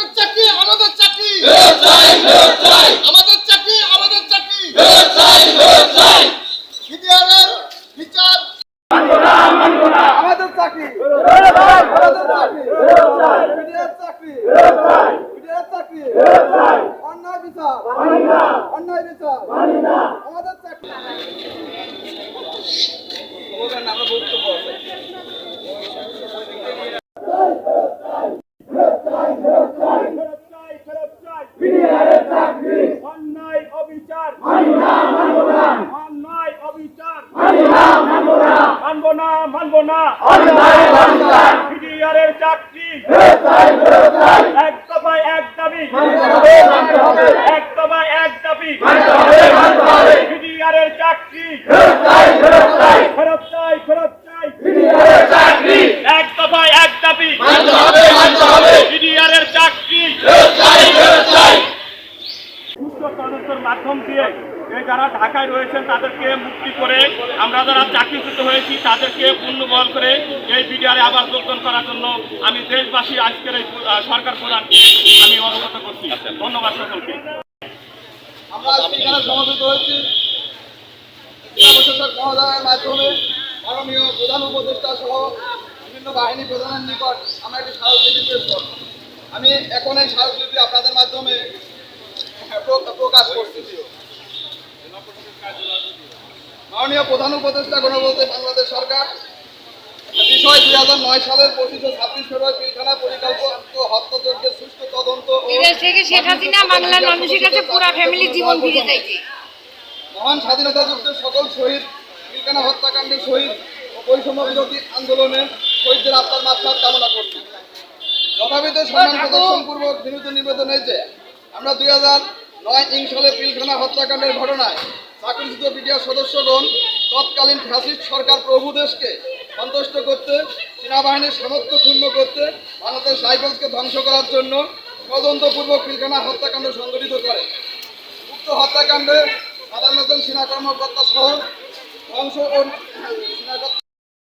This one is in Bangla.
চাকরি আমাদের চাকরি। আমাদের চাকরি আমাদের চাকরি। বিডিআরের বিচার। আমাদের চাকরি। আমাদের চাকরি। বিডিআর চাকরি। বিডিআর চাকরি অন্যায় বিচার। অন্যায়। বিচার। আমাদের চাকরি অন্যায় অবিচার অন্যায় অবিচার মানবো না। বিডিআরের চাকরি। এক দফায় এক দাবি। এক দফায় এক দাবি। বিডিআরের চাকরি। ফেরত চাই ফেরত চাই। এক দফায় এক দাবি। বিডিআরের চাকরি। মাধ্যম দিয়ে যারা ঢাকায় রয়েছেন তাদেরকে মুক্তি করে আমরা যারা চাকরিচ্যুত হয়েছি তাদেরকে পূর্ণবল করে এই বিডিআরে আবার যোগদান করার জন্য আমি দেশবাসী আজকের এই সরকার প্রধানকে আমি অবগত করছি। ধন্যবাদ সকলকে। আমরা আজকে এখানে সমবেত হয়েছি। মহোদয়ের মাধ্যমে মাননীয় প্রধান উপদেষ্টা সহ বিভিন্ন বাহিনী প্রধানের নিকট আমরা একটি স্মারকলিপি পেশ করব। আমি এখন এই স্মারকলিপি আপনাদের মাধ্যমে প্র- প্রকাশ করতেছি মাননীয় প্রধান উপদেষ্টা গণবলতে বাংলাদেশ সরকার বিষয় দুই হাজার নয় সালের পঁচিশে ছাব্বিশ ফেব্রুয়ারি পিলখানা পরিকল্পিত হত্যাযজ্ঞের সুষ্ঠু তদন্ত থেকে শেখ হাসিনা বাংলার মানুষের কাছে পুরা ফ্যামিলি জীবন ফিরে চাইছে। মহান স্বাধীনতা যুদ্ধের সকল শহীদ পিলখানা হত্যাকাণ্ডের শহীদ ও বৈষম্য বিরোধী আন্দোলনে শহীদদের আত্মার মাত্রার কামনা করছি। যথাবিধ সম্মান প্রদর্শনপূর্বক নিবেদন হয়েছে আমরা দুই হাজার নয় ইং সালে পিলখানা হত্যাকাণ্ডের ঘটনায় চাকরিচ্যুত বিডিআর সদস্যগণ তৎকালীন ফ্যাসিস্ট সরকার প্রভু দেশকে সন্তুষ্ট করতে, সেনাবাহিনীর সামর্থ্য ক্ষুণ্ণ করতে ভারতের রাইফেলসকে ধ্বংস করার জন্য তদন্তপূর্বক পিলখানা হত্যাকাণ্ড সংগঠিত করে। উক্ত হত্যাকাণ্ডে সাধারণ সেনা কর্মকর্তা সহ ধ্বংস ও